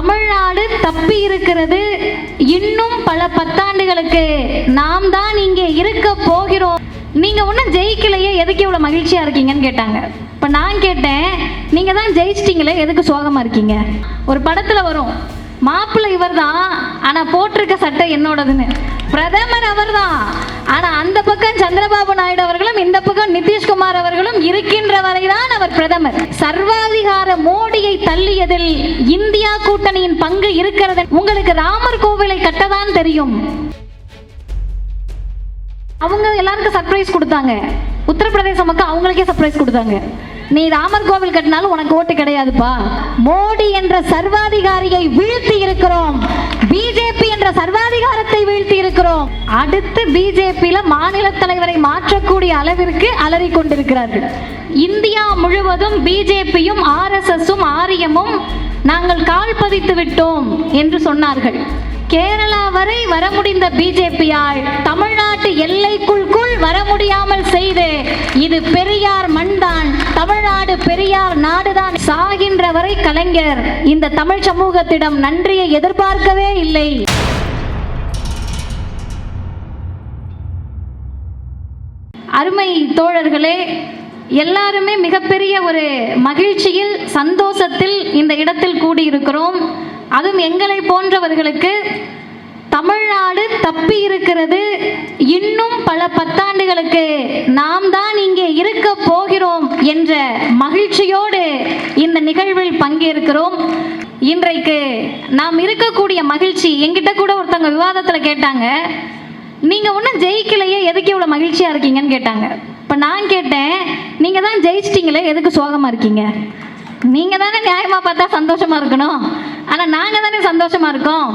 தமிழ்நாடு தப்பி இருக்கிறது இன்னும் பல பத்தாண்டுகளுக்கு. நாம் தான் இங்கே இருக்க போகிறோம். நீங்க ஒன்றும் ஜெயிக்கலையே எதுக்கு இவ்வளோ மகிழ்ச்சியா இருக்கீங்கன்னு கேட்டாங்க. இப்போ நான் கேட்டேன் நீங்கள் தான் ஜெயிச்சிட்டிங்களே எதுக்கு சோகமாக இருக்கீங்க? ஒரு படத்தில் வரும் மாப்பிள்ளை இவர் தான் ஆனா போட்டிருக்க சட்டை என்னோடதுன்னு. பிரதமர் அவர்தான். ஆனா அந்த பக்கம் சந்திரபாபு நாயுடு அவர்களும் இந்த பக்கம் நிதிஷ்குமார் அவர்களும் இருக்கின்ற வரைதான் அவர் பிரதமர். சர்வாதிகார மோடியை தள்ளியதில் இந்தியா கூட்டணியின் பங்கு இருக்கிறது. உங்களுக்கு ராமர் கோவிலை கட்டதான் தெரியும். அவங்க எல்லாருக்கும் சர்ப்ரைஸ் கொடுத்தாங்க. உத்தரப்பிரதேச மக்கள் அவங்களுக்கே சர்ப்ரைஸ் கொடுத்தாங்க. நீ ராமர் கோவில் கட்டினாலும் உனக்கு ஓட்டு கிடையாதுப்பா. மோடி என்ற சர்வாதிகாரியை வீழ்த்தி இருக்கிறோம். பிஜேபி என்ற சர்வாதிகாரத்தை வீழ்த்தி இருக்கிறோம். அடுத்து பிஜேபியில மாநில தலைவரை மாற்றக்கூடிய அளவிற்கு அலறி கொண்டிருக்கிறார்கள். இந்தியா முழுவதும் பிஜேபியும் ஆர்எஸ்எஸும் ஆரியமும் நாங்கள் கால் பதித்து விட்டோம் என்று சொன்னார்கள். கேரளா வரை வர முடிந்த பிஜேபியால் தமிழ்நாட்டு எல்லைக்குள்குள் வர முடியாமல் செய்து இது பெரியார் மண்தான் தமிழ்நாடு பெரியார் நாடுதான் சாகின்ற வரை கலைஞர். இந்த தமிழ் சமூகத்திடம் நன்றியை எதிர்பார்க்கவே இல்லை. அருமை தோழர்களே எல்லாருமே மிகப்பெரிய ஒரு மகிழ்ச்சியில் சந்தோஷத்தில் இந்த இடத்தில் கூடியிருக்கிறோம். அதுவும் எங்களை போன்றவர்களுக்கு தமிழ்நாடு தப்பி இருக்கிறது. இன்னும் பல பத்தாண்டுகளுக்கு நாம் தான் இங்கே இருக்க போகிறோம் என்ற மகிழ்ச்சியோடு இந்த நிகழ்வில் பங்கேற்கிறோம். இன்றைக்கு நாம் இருக்கக்கூடிய மகிழ்ச்சி எங்கிட்ட கூட ஒருத்தவங்க விவாதத்தில் கேட்டாங்க. நீங்கள் ஒன்றும் ஜெயிக்கலையே எதுக்கு இவ்வளோ மகிழ்ச்சியாக இருக்கீங்கன்னு கேட்டாங்க. இப்போ நான் கேட்டேன் நீங்கள் தான் ஜெயிச்சிட்டிங்களே எதுக்கு சோகமாக இருக்கீங்க? நீங்கள் தானே நியாயமாக பார்த்தா சந்தோஷமா இருக்கணும். ஆனால் நாங்கள் தானே சந்தோஷமா இருக்கோம்.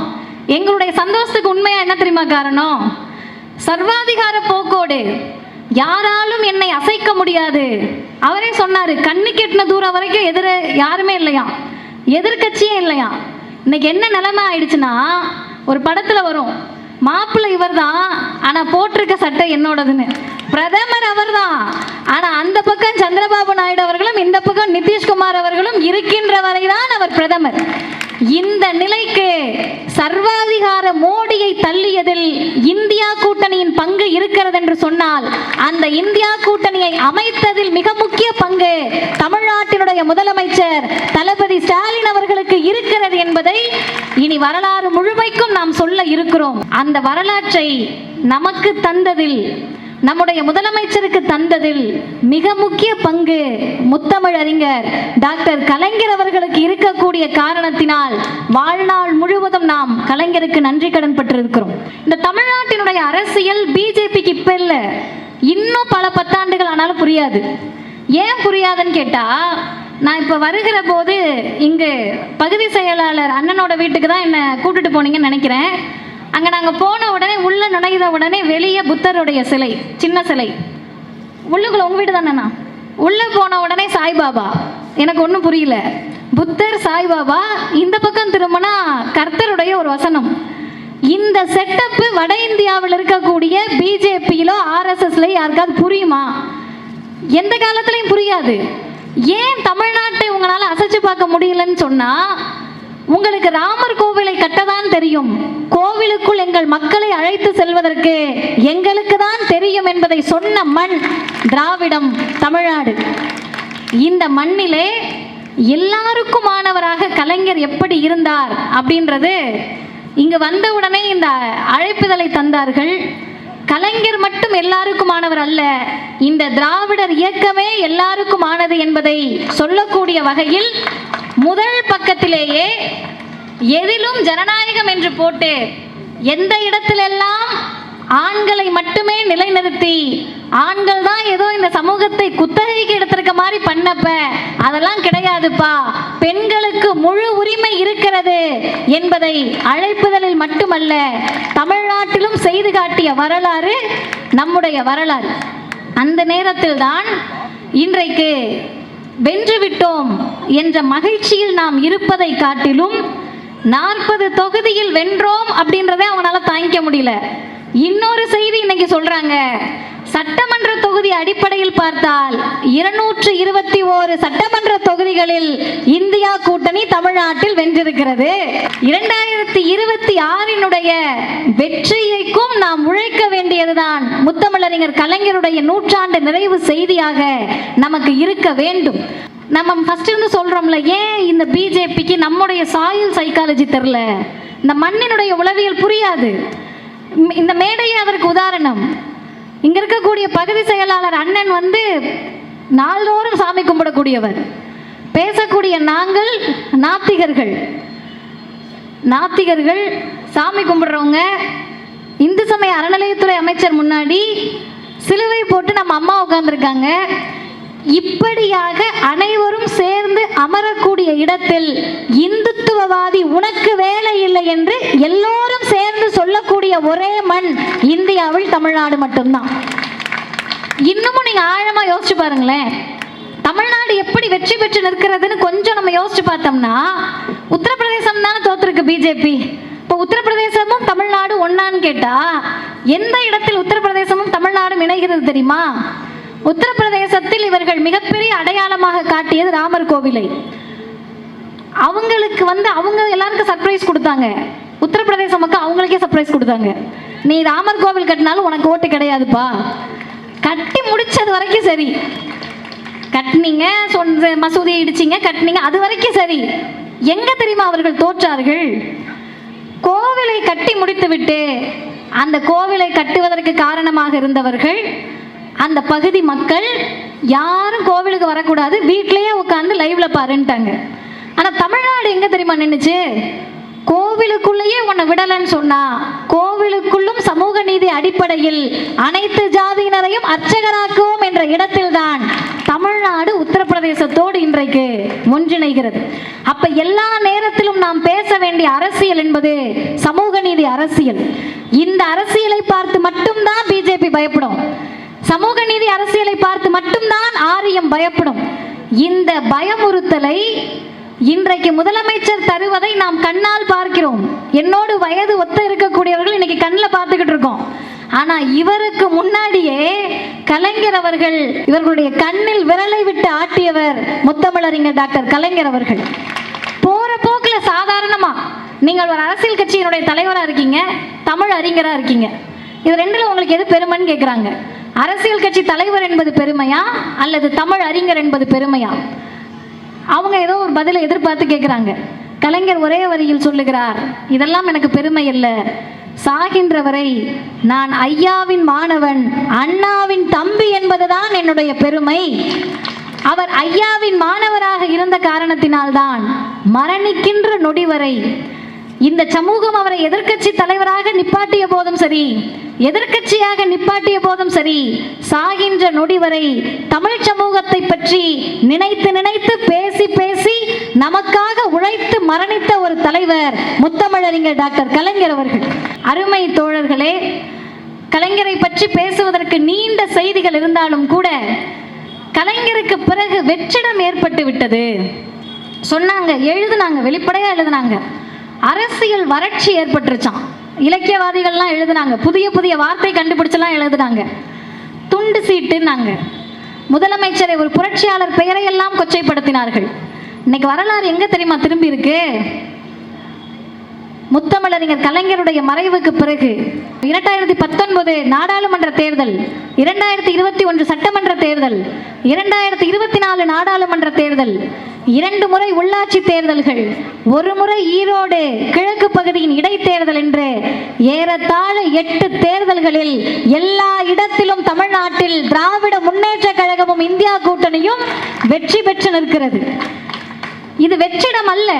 எங்களுடைய சந்தோஷத்துக்கு உண்மையாக என்ன தெரியுமா காரணம்? சர்வாதிகார போக்கோடு யாராலும் என்னை அசைக்க முடியாது. அவரே சொன்னார் கண்ணு கெட்டின தூரம் வரைக்கும் எதிர யாருமே இல்லையா? எதிர்க்கட்சியே இல்லையா? இன்னைக்கு என்ன நிலைமை ஆயிடுச்சுன்னா ஒரு படத்தில் வரும். மாப்பிள்ளை இவர் தான் ஆனா போட்டிருக்க சட்டை என்னோடதுன்னு. பிரதமர் அவர் தான் ஆனா அந்த பக்கம் சந்திரபாபு நாயுடு அவர்களும் இந்த பக்கம் நிதிஷ்குமார் அவர்களும் இருக்கின்ற வரைதான் அவர் பிரதமர். இந்த நிலைக்கு சர்வாதிகார மோடியை தள்ளியதில் இந்தியா கூட்டணியின் பங்கு இருக்கிறது என்று சொன்னால் அந்த இந்தியா கூட்டணியை அமைத்ததில் மிக முக்கிய பங்கு தமிழ்நாட்டினுடைய முதலமைச்சர் தளபதி ஸ்டாலின் அவர்களுக்கு இருக்கிறது என்பதை இனி வரலாறு முழுமைக்கும் நாம் சொல்ல இருக்கிறோம். அந்த வரலாற்றை நமக்கு தந்ததில் நம்முடைய முதலமைச்சருக்கு தந்ததில் மிக முக்கிய பங்கு முத்தமிழ் அறிஞர் டாக்டர் கலைஞர் அவர்களுக்கு இருக்கக்கூடிய காரணத்தினால் வாழ்நாள் முழுவதும் நாம் கலைஞருக்கு நன்றி கடன் பட்டிருக்கிறோம் இந்த தமிழ்நாட்டினுடைய அரசியல் பிஜேபிக்கு இப்ப இல்லை. இன்னும் பல பத்தாண்டுகள் ஆனாலும் புரியாது. ஏன் புரியாதுன்னு கேட்டா நான் இப்போ வருகிற போது இங்கு பகுதி செயலாளர் அண்ணனோட வீட்டுக்கு தான் என்னை கூட்டிட்டு போனீங்கன்னு நினைக்கிறேன். அங்கே நாங்கள் போன உடனே உள்ள நுழைந்த உடனே வெளியே புத்தருடைய சிலை சின்ன சிலை. உள்ளுக்குள்ள உங்க வீடு தானேண்ணா உள்ளே போன உடனே சாய்பாபா. எனக்கு ஒன்றும் புரியல. புத்தர் சாய்பாபா இந்த பக்கம் திரும்பினா கர்த்தருடைய ஒரு வசனம். இந்த செட்டப்பு வட இந்தியாவில் இருக்கக்கூடிய பிஜேபியிலோ ஆர்எஸ்எஸ்ல யாருக்காவது புரியுமா? எந்த காலத்துலையும் புரியாது. ஏன் தமிழ்நாட்டை உங்களால் அசைச்சு பார்க்க முடியலன்னு சொன்னா உங்களுக்கு ராமர் கோவிலை கட்டதான் தெரியும். கோவிலுக்குள் எங்கள் மக்களை அழைத்து செல்வதற்கு எங்களுக்கு தான் தெரியும் என்பதை சொன்ன மண் திராவிடம் தமிழ்நாடு. இந்த மண்ணிலே எல்லாருக்குமானவராக கலைஞர் எப்படி இருந்தார் அப்படின்றது இங்கு வந்தவுடனே இந்த அழைப்புதலை தந்தார்கள். கலைஞர் மட்டும் எல்லாருக்குமானவர் அல்ல இந்த திராவிடர் இயக்கமே எல்லாருக்குமானது என்பதை சொல்லக்கூடிய வகையில் முதல் பக்கத்திலேயே எதிலும் ஜனநாயகம் என்று போட்டு எந்த இடத்திலெல்லாம் ஆண்களை மட்டுமே நிலைநிறுத்தி ஆண்கள் தான் ஏதோ இந்த சமூகத்தை குத்தகைக்கு எடுத்திருக்க மாதிரி பண்ணப்ப அதெல்லாம் கிடையாதுப்பா. பெண்களுக்கு முழு உரிமை இருக்கிறது என்பதை அழைப்புதலில் மட்டுமல்ல தமிழ்நாட்டிலும் செய்து காட்டிய வரலாறு நம்முடைய வரலாறு. அந்த நேரத்தில் தான் இன்றைக்கு வென்றுவிட்டோம் என்ற மகிழ்ச்சியில் நாம் இருப்பதை காட்டிலும் நாற்பது தொகுதியில் வென்றோம் அப்படின்றதே அவங்களால தாங்கிக்க முடியல. இன்னொரு செய்தி இன்னைக்கு சொல்றாங்க. சட்டமன்ற தொகுதி அடிப்படையில் பார்த்தால் இருநூற்று இருபத்தி ஓரு சட்டமன்ற தொகுதிகளில் இந்தியா கூட்டணி தமிழ்நாட்டில் வென்றிருக்கிறது. இரண்டாயிரத்தி இருபத்தி ஆறினுடைய வெற்றியைக்கும் நாம் உழைக்க வேண்டியதுதான் முத்தமிழறிஞர் கலைஞருடைய நூற்றாண்டு நிறைவு செய்தியாக நமக்கு இருக்க வேண்டும். நம்ம ஃபர்ஸ்ட் இருந்து சொல்றோம்ல ஏன் இந்த பிஜேபிக்கு நம்முடைய சாயில் சைக்காலஜி தெரில இந்த மண்ணினுடைய உளவியல் புரியாது. இந்த மேடையே அதற்கு உதாரணம். இங்க இருக்கக்கூடிய பகுதி செயலாளர் அண்ணன் வந்து நாள்தோறும் சாமி கும்பிடக்கூடியவர். பேசக்கூடிய நாங்கள் நாத்திகர்கள். நாத்திகர்கள் சாமி கும்பிடுறவங்க இந்து சமய அறநிலையத்துறை அமைச்சர் முன்னாடி சிலுவை போட்டு நம்ம அம்மா உட்கார்ந்துருக்காங்க. இப்படியாக அனைவரும் சேர்ந்து அமரக்கூடிய இடத்தில் இந்துத்துவவாதி உனக்கு வேலை இல்லை என்று எல்லோரும் சேர்ந்து சொல்லக்கூடிய ஒரே மண் இந்தியாவில் தமிழ்நாடு மட்டும்தான். இன்னமும் நீங்க ஆழமா யோசிச்சு பாருங்களேன். தமிழ்நாடு எப்படி வெற்றி பெற்று நிற்கிறதுன்னு கொஞ்சம் நம்ம யோசிச்சு பார்த்தோம்னா உத்தரப்பிரதேசம் தானே தோத்துருக்கு பிஜேபி இப்போ உத்தரப்பிரதேசமும் தமிழ்நாடு ஒன்னான்னு கேட்டா எந்த இடத்தில் உத்தரப்பிரதேசமும் தமிழ்நாடும் இணைகிறது தெரியுமா? உத்தரப்பிரதேசத்தில் இவர்கள் மிகப்பெரிய அடையாளமாக காட்டியது ராமர் கோவிலை. அவங்களுக்கு வந்து அவங்க எல்லாருக்கும் சர்ப்ரைஸ் கொடுத்தாங்க. உத்தரப்பிரதேச மக்கள் அவங்களுக்கே சர்ப்ரைஸ் கொடுத்தாங்க. நீ ராமர் கோவில் கட்டினாலும் உனக்கு ஓட்டு கிடையாதுப்பா. கட்டி முடிச்சது வரைக்கும் சரி. கட்டினீங்க சொன்ன மசூதியை இடிச்சிங்க கட்டினீங்க. அது வரைக்கும் சரி. எங்க தெரியுமா அவர்கள் தோற்றார்கள்? கோவிலை கட்டி முடித்துவிட்டு அந்த கோவிலை கட்டுவதற்கு காரணமாக இருந்தவர்கள் அந்த பகுதி மக்கள் யாரும் கோவிலுக்கு வரக்கூடாது. வீட்டிலேயே உட்காந்து லைவ்ல பாருன்ட்டாங்க. ஆனா தமிழ்நாடு எங்க தெரியுமா நின்னுச்சு? கோவிலுக்குள்ளேயே உன்னை விடலன்னு சொன்னா கோவிலுக்குள்ளும் சமூக நீதி அடிப்படையில் அனைத்து ஜாதியினரையும் அர்ச்சகராக்குவோம் என்ற இடத்தில்தான் தமிழ்நாடு உத்தரப்பிரதேசத்தோடு இன்றைக்கு ஒன்றிணைகிறது. அப்ப எல்லா நேரத்திலும் நாம் பேச வேண்டிய அரசியல் என்பது சமூக நீதி அரசியல். இந்த அரசியலை பார்த்து மட்டும்தான் பிஜேபி பயப்படும். சமூக நீதி அரசியலை பார்த்து மட்டும்தான் ஆரியம் பயப்படும். இந்த பயமுறுத்தலை இன்றைக்கு முதலமைச்சர் தருவதை நாம் கண்ணால் பார்க்கிறோம். என்னோடு வயது ஒத்த இருக்கக்கூடியவர்கள் இன்னைக்கு கண்ணில் பார்த்துக்கிட்டு இருக்கோம். ஆனா இவருக்கு முன்னாடியே கலைஞர் அவர்கள் இவர்களுடைய கண்ணில் விரலை விட்டு ஆட்டியவர் முத்தமிழறிஞர் டாக்டர் கலைஞர் அவர்கள். போற போக்குல சாதாரணமா நீங்கள் ஒரு அரசியல் கட்சியினுடைய தலைவரா இருக்கீங்க தமிழ் அறிஞரா இருக்கீங்க. இது ரெண்டுல உங்களுக்கு எது பெருமைன்னு கேட்குறாங்க அரசியல் கட்சி தலைவர் என்பது பெருமையா அல்லது தமிழ் அறிஞர் என்பது பெருமையா? அவங்க ஏதோ ஒரு பதிலை எதிர்பார்த்து கேட்குறாங்க கலைஞர் ஒரே வரியில் சொல்லுகிறார் இதெல்லாம் எனக்கு பெருமை இல்லை. சாகின்ற வரை நான் ஐயாவின் மாணவன் அண்ணாவின் தம்பி என்பதுதான் என்னுடைய பெருமை. அவர் ஐயாவின் மாணவராக இருந்த காரணத்தினால்தான் மரணிக்கின்ற நொடி வரை இந்த சமூகம் அவரை எதிர்க்கட்சி தலைவராக நிப்பாட்டிய போதும் சரி எதிர்க்கட்சியாக நிப்பாட்டிய போதும் சரி சாகின்ற நொடி வரை தமிழ் சமூகத்தை பற்றி நினைத்து நினைத்து பேசி பேசி நமக்காக உழைத்து மரணித்த ஒரு தலைவர் முத்தமிழறிஞர் டாக்டர் கலைஞர் அவர்கள். அருமை தோழர்களே கலைஞரை பற்றி பேசுவதற்கு நீண்ட செய்திகள் இருந்தாலும் கூட கலைஞருக்கு பிறகு வெற்றிடம் ஏற்பட்டு விட்டது. சொன்னாங்க எழுதுனாங்க வெளிப்படையா எழுதுனாங்க. அரசியல் வறட்சி ஏற்பட்டுருச்சான் இலக்கியவாதிகள்லாம் எழுதுனாங்க. புதிய புதிய வார்த்தை கண்டுபிடிச்செல்லாம் எழுதுனாங்க. துண்டு சீட்டுன்னாங்க. முதலமைச்சரை ஒரு புரட்சியாளர் பெயரையெல்லாம் கொச்சைப்படுத்தினார்கள். இன்னைக்கு வரலாறு எங்கே தெரியுமா திரும்பி இருக்கு? முத்தமிழறிஞர் கலைஞருடைய மறைவுக்கு பிறகு இரண்டாயிரத்தி பத்தொன்பது நாடாளுமன்ற தேர்தல் இரண்டாயிரத்தி இருபத்தி ஒன்று சட்டமன்ற தேர்தல் இரண்டாயிரத்தி இருபத்தி நாலு நாடாளுமன்ற தேர்தல் இரண்டு முறை உள்ளாட்சி தேர்தல்கள் ஒரு முறை ஈரோடு கிழக்கு பகுதியின் இடைத்தேர்தல் என்று ஏறத்தாழ எட்டு தேர்தல்களில் எல்லா இடத்திலும் தமிழ்நாட்டில் திராவிட முன்னேற்ற கழகமும் இந்தியா கூட்டணியும் வெற்றி பெற்று நிற்கிறது. இது வெற்றிடம் அல்ல.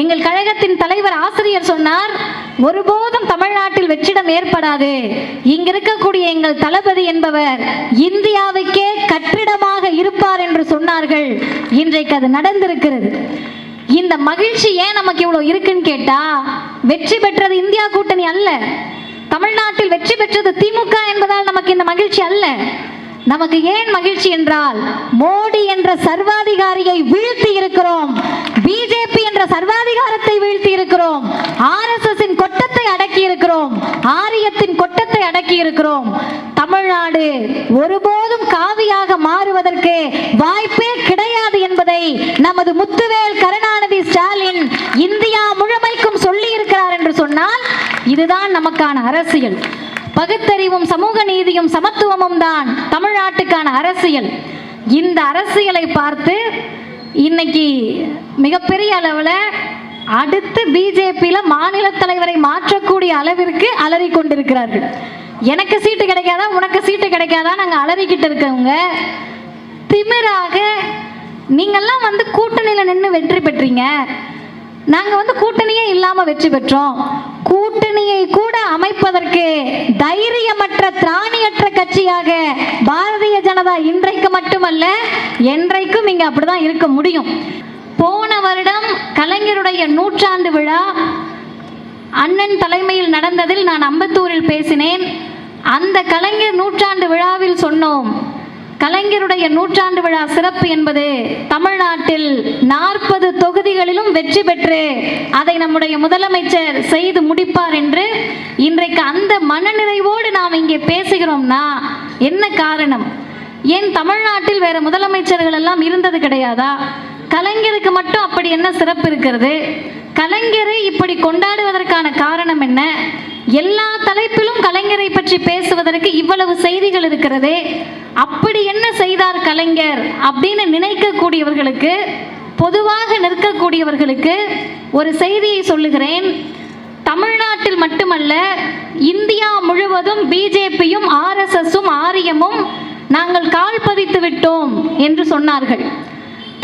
எங்கள் கழகத்தின் தலைவர் ஆசிரியர் சொன்னார் ஒருபோதும் தமிழ்நாட்டில் வெற்றிடம் ஏற்படாது. இங்க இருக்கக்கூடிய எங்கள் தளபதி என்பவர் இந்தியாவுக்கே கட்டிடமாக இருப்பார் என்று சொன்னார்கள். இன்றைக்கு அது நடந்திருக்கிறது. இந்த மகிழ்ச்சி ஏன் நமக்கு இவ்வளோ இருக்குன்னு கேட்டா வெற்றி பெற்றது இந்தியா கூட்டணி அல்ல. தமிழ்நாட்டில் வெற்றி பெற்றது திமுக என்பதால் நமக்கு இந்த மகிழ்ச்சி அல்ல. நமக்கு ஏன் மகிழ்ச்சி என்றால் மோடி என்ற சர்வாதிகாரியை வீழ்த்தி இருக்கிறோம் பிஜேபி என்ற சர்வாதிகாரத்தை வீழ்த்தி இருக்கிறோம் ஆர்எஸ்எஸ் கொட்டத்தை அடக்கி இருக்கிறோம் ஆரியத்தின் கொட்டத்தை அடக்கி இருக்கிறோம் தமிழ்நாடு ஒருபோதும் காவியாக மாறுவதற்கு வாய்ப்பே கிடையாது என்பதை நமது முத்துவேல் கருணாநிதி ஸ்டாலின் இந்தியா முழுமைக்கும் சொல்லி இருக்கிறார் என்று சொன்னால் இதுதான் நமக்கான அரசியல். பகுத்தறிவும் சமூக நீதியும் சமத்துவமும் தான் தமிழ்நாட்டுக்கான அரசியல். இந்த அரசியலை பார்த்து இன்னைக்கு மிகப்பெரிய அளவில் அடுத்து பிஜேபியில் மாநில தலைவரை மாற்றக்கூடிய அளவிற்கு அலறி கொண்டிருக்கிறார்கள். எனக்கு சீட்டு கிடைக்காதா? உனக்கு சீட்டு கிடைக்காதா? நாங்கள் அலறிக்கிட்டு இருக்கவங்க. திமிராக நீங்கள்லாம் வந்து கூட்டணியில் நின்று வெற்றி பெற்றீங்க. நாங்கள் வந்து கூட்டணியே இல்லாமல் வெற்றி பெற்றோம். கூட்டணியை கூட அமைப்பதற்கு தைரியமற்ற திராணியற்ற கட்சியாக பாரதிய ஜனதா இன்றைக்கு மட்டுமல்ல என்றைக்கும் இங்கே அப்படிதான் இருக்க முடியும். போன வருடம் கலைஞருடைய நூற்றாண்டு விழா அண்ணன் தலைமையில் நடந்ததில் நான் அம்பத்தூரில் பேசினேன். அந்த கலைஞர் நூற்றாண்டு விழாவில் சொன்னோம் கலைஞருடைய நூற்றாண்டு விழா சிறப்பு என்பது தமிழ்நாட்டில் நாற்பது தொகுதிகளிலும் வெற்றி பெற்று அதை நம்முடைய முதலமைச்சர் செய்து முடிப்பார் என்று இன்றைக்கு அந்த மனநிறைவோடு நாம் இங்கே பேசுகிறோம்னா என்ன காரணம்? ஏன் தமிழ்நாட்டில் வேற முதலமைச்சர்கள் எல்லாம் இருந்தது கிடையாதா? கலைஞருக்கு மட்டும் அப்படி என்ன சிறப்பு இருக்கிறது? கலைஞரை இப்படி கொண்டாடுவதற்கான காரணம் என்ன? எல்லா தலைப்பிலும் கலைஞரை பற்றி பேசுவதற்கு இவ்வளவு செய்திகள் இருக்கிறதே. அப்படி என்ன செய்தார் கலைஞர் அப்படின்னு நினைக்கக்கூடியவர்களுக்கு பொதுவாக நிற்கக்கூடியவர்களுக்கு ஒரு செய்தியை சொல்லுகிறேன். தமிழ்நாட்டில் மட்டுமல்ல இந்தியா முழுவதும் பிஜேபியும் ஆர்எஸ்எஸும் ஆரியமும் நாங்கள் கால் பதித்து விட்டோம் என்று சொன்னார்கள்.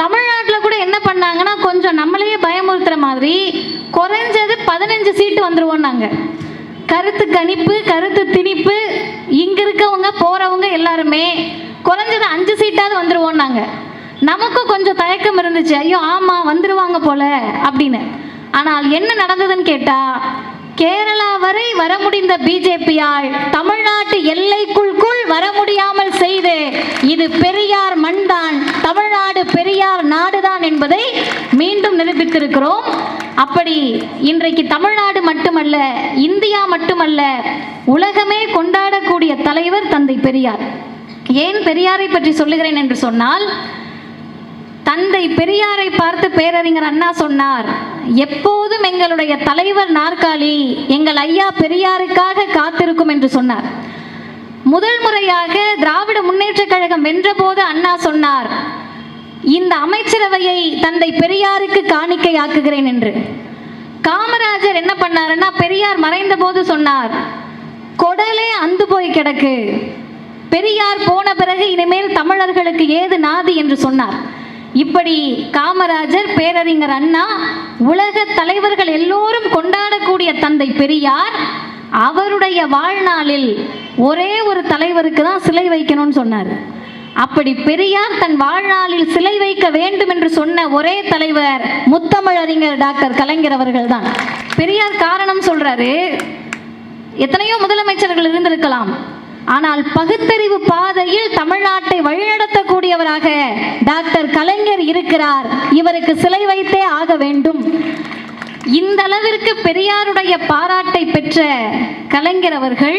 தமிழ்நாட்டில் கூட என்ன பண்ணாங்கன்னா கொஞ்சம் நம்மளையே பயமுறுத்துற மாதிரி குறைஞ்சது பதினஞ்சு சீட்டு வந்துருவோம் நாங்கள் கருத்து கணிப்பு கருத்து திணிப்பு இங்க இருக்கவங்க போறவங்க எல்லாருமே குறைஞ்சது அஞ்சு சீட்டாவது வந்துருவோம் நாங்கள் நமக்கும் கொஞ்சம் தயக்கம் இருந்துச்சு. ஐயோ ஆமா வந்துருவாங்க போல அப்படின்னு. ஆனால் என்ன நடந்ததுன்னு கேட்டா கேரளா வரை வர முடிந்த பிஜேபியால் தமிழ்நாட்டு எல்லைக்குள்குள் வர முடியாமல் செய்து இது பெரியார் மண்தான். தமிழ்நாடு பெரியார் நாடுதான் என்பதை மீண்டும் நிரூபித்திருக்கிறோம். அப்படி இன்றைக்கு தமிழ்நாடு மட்டுமல்ல இந்தியா மட்டுமல்ல உலகமே கொண்டாடக்கூடிய தலைவர் தந்தை பெரியார். ஏன் பெரியாரை பற்றி சொல்லுகிறேன் என்று சொன்னால் தந்தை பெரியாரை பார்த்து பேரறிஞர் அண்ணா சொன்னார் எப்போதும் எங்களுடைய தலைவர் நாற்காலி எங்கள் ஐயா பெரியாருக்காக காத்திருக்கும் என்று சொன்னார். முதல் முறையாக திராவிட முன்னேற்றக் கழகம் வென்றபோது அண்ணா சொன்னார் இந்த அமைச்சரவையை தந்தை பெரியாருக்கு காணிக்கையாக்குகிறேன் என்று. காமராஜர் என்ன பண்ணாருன்னா பெரியார் மறைந்த போது சொன்னார் கொடலே அந்து போய் கிடக்கு. பெரியார் போன பிறகு இனிமேல் தமிழர்களுக்கு ஏது நாதி என்று சொன்னார். இப்படி காமராஜர் பேரறிஞர் அண்ணா உலக தலைவர்கள் எல்லோரும் கொண்டாடக்கூடிய தந்தை பெரியார் அவருடைய வாழ்நாளில் ஒரே ஒரு தலைவருக்கு தான் சிலை வைக்கணும்னு சொன்னார். அப்படி பெரியார் தன் வாழ்நாளில் சிலை வைக்க வேண்டும் என்று சொன்ன ஒரே தலைவர் முத்தமிழறிஞர் டாக்டர் கலைஞர் அவர்கள் தான். பெரியார் காரணம் சொல்றாரு எத்தனையோ முதலமைச்சர்கள் இருந்திருக்கலாம். ஆனால் பகுத்தறிவு பாதையில் தமிழ்நாட்டை வழிநடத்தக்கூடியவராக டாக்டர் கலைஞர் இருக்கிறார். இவருக்கு சிலை வைத்தே ஆக வேண்டும். இந்த அளவிற்கு பெரியாருடைய பாராட்டை பெற்ற கலைஞர் அவர்கள்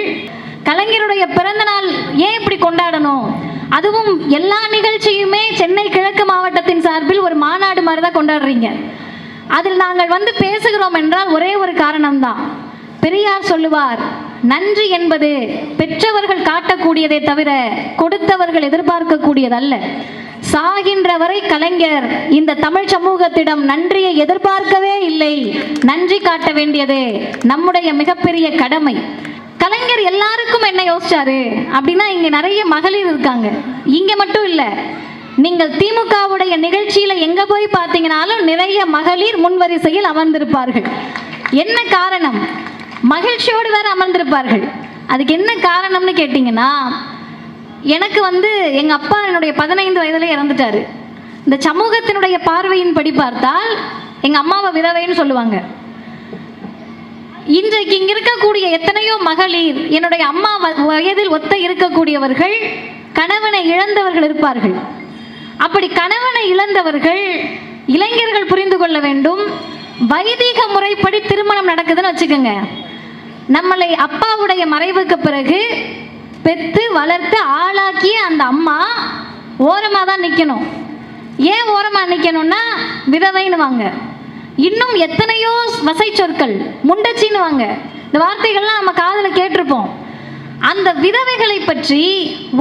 கலைஞருடைய பிறந்த நாள் ஏன் இப்படி கொண்டாடணும்? அதுவும் எல்லா நிகழ்ச்சியுமே சென்னை கிழக்கு மாவட்டத்தின் சார்பில் ஒரு மாநாடு மாதிரி தான் கொண்டாடுறீங்க. அதில் நாங்கள் வந்து பேசுகிறோம் என்றால் ஒரே ஒரு காரணம்தான். பெரியார் சொல்லுவார் நன்றி என்பது பெற்றவர்கள் காட்டக்கூடியதே தவிர கொடுத்தவர்கள் எதிர்பார்க்கக்கூடியதல்ல. சாகின்ற வரை கலைஞர் இந்த தமிழ் சமூகத்திடம் நன்றியை எதிர்பார்க்கவே இல்லை. நன்றி காட்ட வேண்டியது நம்முடைய மிகப்பெரிய கடமை. கலைஞர் எல்லாருக்கும் என்ன யோசிச்சாரு? அப்படின்னா இங்க நிறைய மகளிர் இருக்காங்க. இங்க மட்டும் இல்ல நீங்கள் திமுகவுடைய நிகழ்ச்சியில எங்க போய் பார்த்தீங்கனாலும் நிறைய மகளிர் முன்வரிசையில் அமர்ந்திருப்பார்கள். என்ன காரணம்? மகிழ்ச்சியோடு வேற அமர்ந்திருப்பார்கள். அதுக்கு என்ன காரணம்னு கேட்டிங்கன்னா எனக்கு வந்து எங்க அப்பா என்னுடைய பதினைந்து வயதுல இறந்துட்டாரு. இந்த சமூகத்தினுடைய பார்வையின் படி பார்த்தால் எங்க அம்மாவை விதவைன்னு சொல்லுவாங்க. இன்றைக்கு இங்க இருக்கக்கூடிய எத்தனையோ மகளிர் என்னுடைய அம்மா வ- வயதில் ஒத்த இருக்கக்கூடியவர்கள் கணவனை இழந்தவர்கள் இருப்பார்கள். அப்படி கணவனை இழந்தவர்கள் இளைஞர்கள் புரிந்து கொள்ள வேண்டும். வைதிக முறைப்படி திருமணம் நடக்குதுன்னு வச்சுக்கோங்க. நம்மளை அப்பாவுடைய மறைவுக்கு பிறகு பெத்து வளர்த்து ஆளாக்கிய அந்த அம்மா ஓரமாக தான் நிற்கணும் ஏன் ஓரமாக நிற்கணும்னா விதவைன்னு வாங்க இன்னும் எத்தனையோ வசை சொற்கள் முண்டச்சின்னு வாங்க இந்த வார்த்தைகள்லாம் நம்ம காதில் கேட்டிருப்போம். அந்த விதவைகளை பற்றி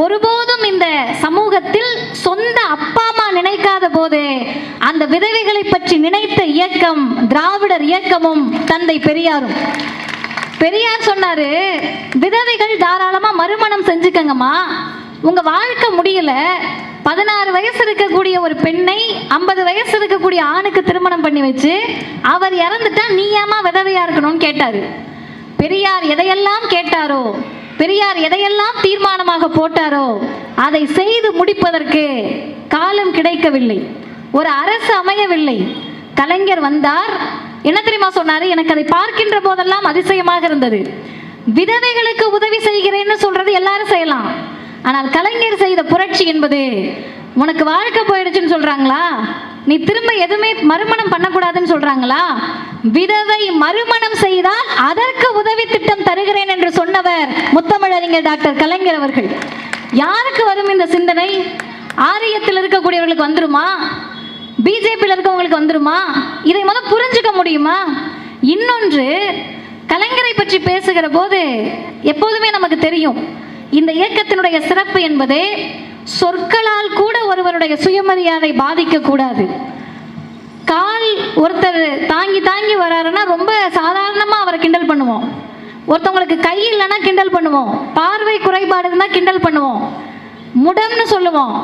ஒருபோதும் இந்த சமூகத்தில் சொந்த அப்பா அம்மா நினைக்காத போது அந்த விதவைகளை பற்றி நினைத்த இயக்கம் திராவிடர் இயக்கமும் தந்தை பெரியாரும். பெரியார் சொன்னாரு விதவைகள் தாராளமா மறுமணம் செஞ்சுக்கங்கம்மா. உங்க வாழ்க்கை முடியல. பதினாறு வயசு இருக்கக்கூடிய ஒரு பெண்ணை ஐம்பது வயசு இருக்கக்கூடிய ஆணுக்கு திருமணம் பண்ணி வச்சு அவர் இறந்துட்டா நீ ஏமா விதவையா இருக்கணும்னு கேட்டாரு. பெரியார் எதையெல்லாம் கேட்டாரோ பெரியார் எதையெல்லாம் தீர்மானமாக போட்டாரோ அதை செய்து முடிப்பதற்கு காலம் கிடைக்கவில்லை. ஒரு அரசு அமையவில்லை. கலைஞர் வந்தார் என்ன தெரியுமா சொன்னாரு? எனக்கு அதை பார்க்கின்ற போதெல்லாம் அதிசயமாக இருந்தது. விதவைகளுக்கு உதவி செய்கிறேன்னு சொல்றது எல்லாரும் செய்யலாம். ஆனால் கலைஞர் செய்த புரட்சி என்பது உனக்கு வாழ்க்கை போயிடுச்சுன்னு சொல்றாங்களா? நீ திரும்ப எதுவுமே மறுமணம் பண்ணக்கூடாதுன்னு சொல்றாங்களா? விதவை மறுமணம் செய்தால் அதற்கு உதவி திட்டம் தருகிறேன் என்று சொன்னவர் முத்தமிழறிஞர் டாக்டர் கலைஞர் அவர்கள். யாருக்கு வரும் இந்த சிந்தனை? ஆரியத்தில் இருக்கக்கூடியவர்களுக்கு வந்துருமா? பிஜேபியில் இருக்கவங்களுக்கு வந்துருமா? இதை முதல் புரிஞ்சுக்க முடியுமா? இன்னொன்று கலைஞரை பற்றி பேசுகிற போது எப்போதுமே நமக்கு தெரியும் இந்த இயக்கத்தினுடைய சிறப்பு என்பது சொற்களால் கூட ஒருவருடைய சுயமரியாதை பாதிக்கக்கூடாது. கால் ஒருத்தர் தாங்கி தாங்கி வராருன்னா ரொம்ப சாதாரணமாக அவரை கிண்டல் பண்ணுவோம். ஒருத்தவங்களுக்கு கை இல்லைன்னா கிண்டல் பண்ணுவோம். பார்வை குறைபாடு இருந்தால் கிண்டல் பண்ணுவோம். முடம்னு சொல்லுவோம்.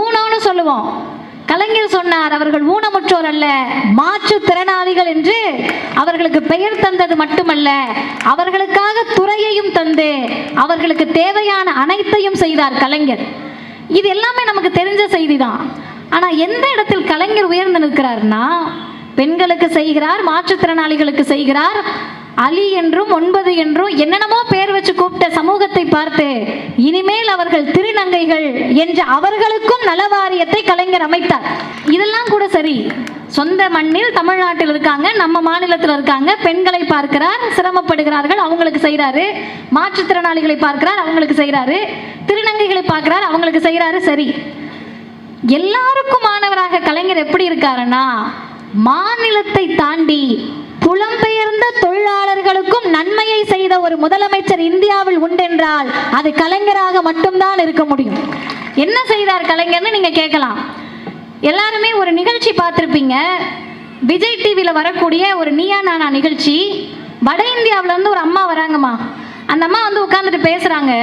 ஊனம்னு சொல்லுவோம். கலைஞர் சொன்னார் அவர்கள் ஊனமுற்றோர் அல்ல மாற்றுத்திறனாளிகள் என்று அவர்களுக்கு பெயர் தந்தது மட்டுமல்ல அவர்களுக்காக துறையையும் தந்து அவர்களுக்கு தேவையான அனைத்தையும் செய்தார் கலைஞர். இது எல்லாமே நமக்கு தெரிஞ்ச செய்தி தான் ஆனால் எந்த இடத்தில் கலைஞர் உயர்ந்து நிற்கிறார்னா பெண்களுக்கு செய்கிறார் மாற்றுத்திறனாளிகளுக்கு செய்கிறார் அலி என்றும் ஒன்பது என்றும் என்னென்னமோ பேர் வச்சு கூப்பிட்ட சமூகத்தை பார்த்து இனிமேல் அவர்கள் திருநங்கைகள் என்ற அவர்களுக்கும் நலவாரியத்தை கலைஞர் அமைத்தார். இதெல்லாம் கூட சரி. சொந்த மண்ணில் தமிழ்நாட்டில் இருக்காங்க நம்ம மாநிலத்தில் இருக்காங்க பெண்களை பார்க்கிறார் சிரமப்படுகிறார்கள் அவங்களுக்கு செய்கிறாரு. மாற்றுத்திறனாளிகளை பார்க்கிறார் அவங்களுக்கு செய்கிறாரு. திருநங்கைகளை பார்க்கிறார் அவங்களுக்கு செய்கிறாரு சரி. எல்லாருக்கும் மாணவராக கலைஞர் எப்படி இருக்காருன்னா மாநிலத்தை தாண்டி புலம்பெயர்ந்த தொழிலாளர்களுக்கும் நன்மையை செய்த ஒரு முதலமைச்சர் இந்தியாவில் உண்டென்றால் அது கலைஞராக மட்டும்தான் இருக்க முடியும். என்ன செய்தார் கலைஞர்னு நீங்க கேட்கலாம். எல்லாருமே ஒரு நிகழ்ச்சி பார்த்துருப்பீங்க. விஜய் டிவியில் வரக்கூடிய ஒரு நீயா நானா நிகழ்ச்சி. வட இந்தியாவிலேருந்து ஒரு அம்மா வராங்கம்மா. அந்த அம்மா வந்து உட்காந்துட்டு பேசுகிறாங்க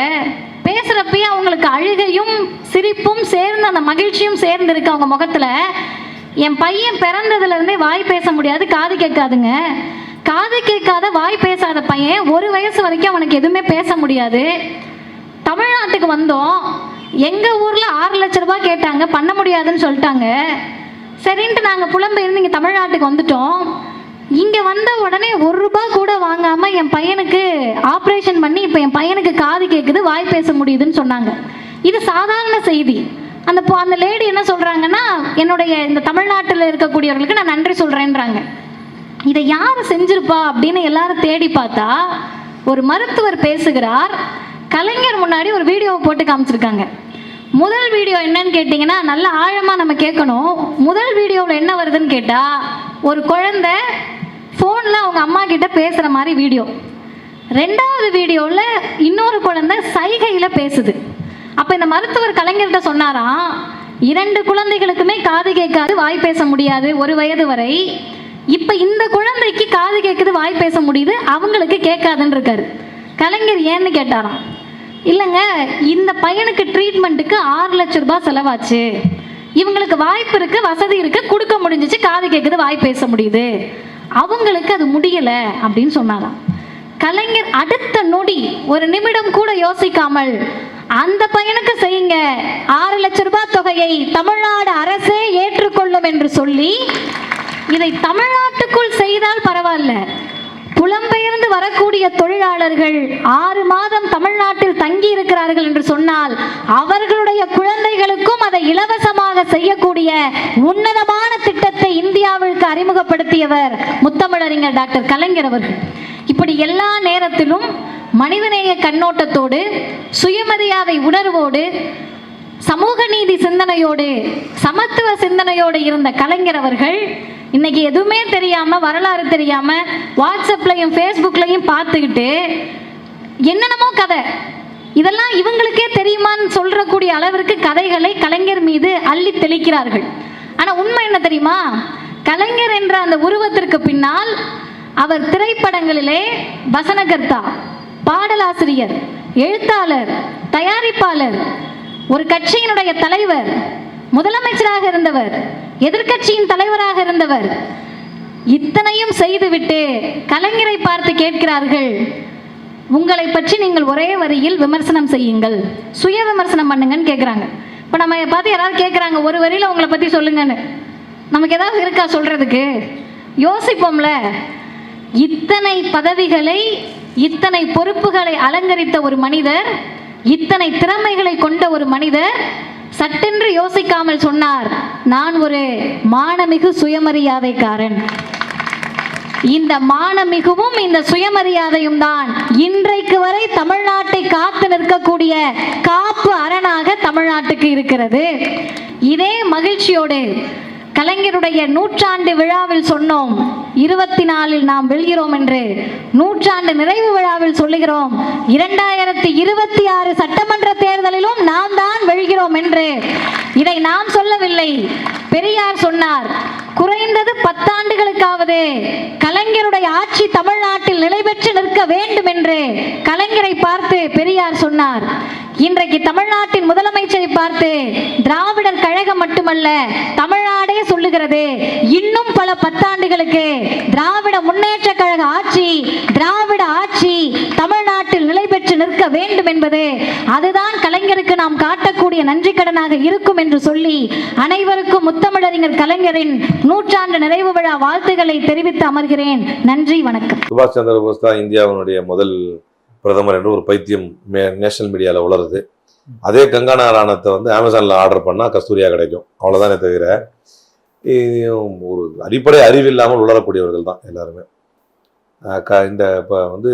பேசுகிறப்பயே அவங்களுக்கு அழுகையும் சிரிப்பும் சேர்ந்து அந்த மகிழ்ச்சியும் சேர்ந்து இருக்கு அவங்க முகத்தில். என் பையன் பிறந்ததுலேருந்தே வாய் பேச முடியாது காது கேட்காதுங்க. காது கேட்காத வாய் பேசாத பையன் ஒரு வயசு வரைக்கும் அவனுக்கு எதுவுமே பேச முடியாது. தமிழ்நாட்டுக்கு வந்தோம். எங்கள் ஊரில் ஆறு லட்ச ரூபாய் கேட்டாங்க பண்ண முடியாதுன்னு சொல்லிட்டாங்க. சரின்ட்டு நாங்கள் புலம்பெயர்ந்து இங்கே தமிழ்நாட்டுக்கு வந்துட்டோம். இங்கே வந்த உடனே ஒரு ரூபா கூட வாங்காமல் என் பையனுக்கு ஆப்ரேஷன் பண்ணி இப்போ என் பையனுக்கு காது கேட்குது வாய் பேச முடியுதுன்னு சொன்னாங்க. இது சாதாரண செய்தி. அந்த அந்த லேடி என்ன சொல்கிறாங்கன்னா என்னுடைய இந்த தமிழ்நாட்டில் இருக்கக்கூடியவர்களுக்கு நான் நன்றி சொல்கிறேன்றாங்க இதை யார் செஞ்சிருப்பா அப்படின்னு எல்லாரும் தேடி பார்த்தா ஒரு மருத்துவர் பேசுகிறார். கலைஞர் முன்னாடி ஒரு வீடியோவை போட்டு காமிச்சிருக்காங்க. முதல் வீடியோ என்னன்னு கேட்டிங்கன்னா நல்ல ஆழமாக நம்ம கேட்கணும். முதல் வீடியோவில் என்ன வருதுன்னு கேட்டால் ஒரு குழந்தை ஃபோனில் அவங்க அம்மா கிட்ட பேசுகிற மாதிரி வீடியோ ரெண்டாவது வீடியோவில் இன்னொரு குழந்தை சைகையில் பேசுது. அப்போ இந்த மருத்துவர் கலைஞர்கிட்ட சொன்னாராம் இரண்டு குழந்தைகளுக்குமே காது கேட்காது வாய் பேச முடியாது ஒரு வயது வரை. இப்போ இந்த குழந்தைக்கு காது கேட்குது வாய் பேச முடியுது அவங்களுக்கு கேட்காதுன்னு இருக்காரு கலைஞர் ஏன்னு கேட்டாராம் இல்லைங்க இந்த பையனுக்கு ட்ரீட்மெண்ட்டுக்கு ஆறு லட்ச ரூபாய் செலவாச்சு. இவங்களுக்கு வாய்ப்பு இருக்கு வசதி இருக்கு கொடுக்க முடிஞ்சிச்சு காது கேட்குது வாய் பேச முடியுது. அவங்களுக்கு அது முடியல அப்படின்னு சொன்னாராம். கலைஞர் அடுத்த நொடி ஒரு நிமிடம் கூட யோசிக்காமல் அந்த பையனுக்கு செய்யுங்க. ஆறு லட்ச ரூபாய் தொகையை தமிழ்நாடு அரசே ஏற்றுக்கொள்ளும் என்று சொல்லி இதை தமிழ்நாட்டுக்குள் செய்தால் பரவாயில்ல. புலம்பெயர்ந்து வரக்கூடிய தொழிலாளர்கள் ஆறு மாதம் தமிழ்நாட்டில் தங்கி இருக்கிறார்கள் என்று சொன்னால் அவர்களுடைய குழந்தைகளுக்கும் அதை இலவசமாக செய்யக்கூடிய உன்னதமான திட்டத்தை இந்தியாவிற்கு அறிமுகப்படுத்தியவர் முத்தமிழறிஞர் டாக்டர் கலைஞர் அவர்கள். இப்படி எல்லா நேரத்திலும் மனிதநேய கண்ணோட்டத்தோடு சுயமரியாதை உணர்வோடு சமூக நீதி சிந்தனையோடு சமத்துவ சிந்தனையோடு இருந்த கலைஞர் அவர்கள் இன்னைக்கு எதுவுமே தெரியாம வரலாறு தெரியாம வாட்ஸ்அப்லையும் ஃபேஸ்புக்லையும் பார்த்துக்கிட்டு என்னென்னமோ கதை. இதெல்லாம் இவங்களுக்கே தெரியுமான்னு சொல்றக்கூடிய அளவிற்கு கதைகளை கலைஞர் மீது அள்ளி தெளிக்கிறார்கள். ஆனா உண்மை என்ன தெரியுமா? கலைஞர் என்ற அந்த உருவத்திற்கு பின்னால் அவர் திரைப்படங்களிலே வசனகர்த்தா பாடலாசிரியர் எழுத்தாளர் தயாரிப்பாளர் ஒரு கட்சியினுடைய தலைவர் முதலமைச்சராக இருந்தவர் எதிர்க்கட்சியின் தலைவராக இருந்தவர். இத்தனையும் செய்துவிட்டு கலைஞரை பார்த்து கேட்கிறார்கள் உங்களை பற்றி நீங்கள் ஒரே வரியில் விமர்சனம் செய்யுங்கள். சுய விமர்சனம் பண்ணுங்கன்னு கேட்குறாங்க இப்போ நம்ம பார்த்து யாராவது கேட்குறாங்க ஒரு வரியில் உங்களை பற்றி சொல்லுங்கன்னு. நமக்கு ஏதாவது இருக்கா சொல்கிறதுக்கு யோசிப்போம்ல. இத்தனை பதவிகளை இத்தனை பொறுப்புகளை அலங்கரித்த ஒரு மனிதர் இத்தனை திறமைகளை கொண்ட ஒரு மனிதர் சட்டென்று யோசிக்காமல் சொன்னார் நான் ஒரு மானமிகு சுயமரியாதைக்காரன். இந்த மானமிகவும் இந்த சுயமரியாதையும் தான். இன்றைக்கு வரை தமிழ்நாட்டை காத்து நிற்கக்கூடிய காப்பு அரணாக தமிழ்நாட்டுக்கு இருக்கிறது. இதே மகிழ்ச்சியோடு கலைஞருடைய நூற்றாண்டு விழாவில் சொன்னோம். இருபத்தி நாலில் நாம் வெல்கிறோம் என்று. நூற்றாண்டு நிறைவு விழாவில் சொல்லுகிறோம். இரண்டாயிரத்தி இருபத்தி ஆறு சட்டமன்ற தேர்தலிலும் நாம் தான் வெல்கிறோம் என்று. இதை நாம் சொல்லவில்லை. பெரியார் சொன்னார் குறைந்தது பத்தாண்டுகளுக்காவது கலைஞருடைய ஆட்சி தமிழ்நாட்டில் நிலை பெற்று நிற்க வேண்டும் என்று கலைஞரை பார்த்து பெரியார் சொன்னார். இன்றைக்கு தமிழ்நாட்டின் முதலமைச்சரை பார்த்து திராவிடர் கழகம் மட்டுமல்ல தமிழ்நாடே சொல்லுகிறது. இன்னும் பல பத்தாண்டுகளுக்கு திராவிட முன்னேற்ற கழக ஆட்சி திராவிட ஆட்சி தமிழ் வேண்டும் என்பது அதுதான் கலைஞருக்கு நாம் காட்டக்கூடிய நன்றி கடனாக இருக்கும் என்று சொல்லி அனைவருக்கும் முத்தமிழறிஞர் கலைஞரின் நூற்றாண்டு நிறைவு விழா வாழ்த்துக்களை தெரிவித்து அமர்கிறேன். நன்றி வணக்கம். சுபாஷ் சந்திர போஸ் தான் இந்தியாவினுடைய முதல் பிரதமர் என்று ஒரு பைத்தியம் நேஷனல் மீடியாவில் உளருது. அதே கங்கா நாராயணத்தை வந்து அமேசானில் ஆர்டர் பண்ணால் கஸ்தூரியா கிடைக்கும். அவ்வளோதானே தவிர ஒரு அடிப்படை அறிவு இல்லாமல் உளரக்கூடியவர்கள் தான் எல்லாருமே. க இந்த இப்போ வந்து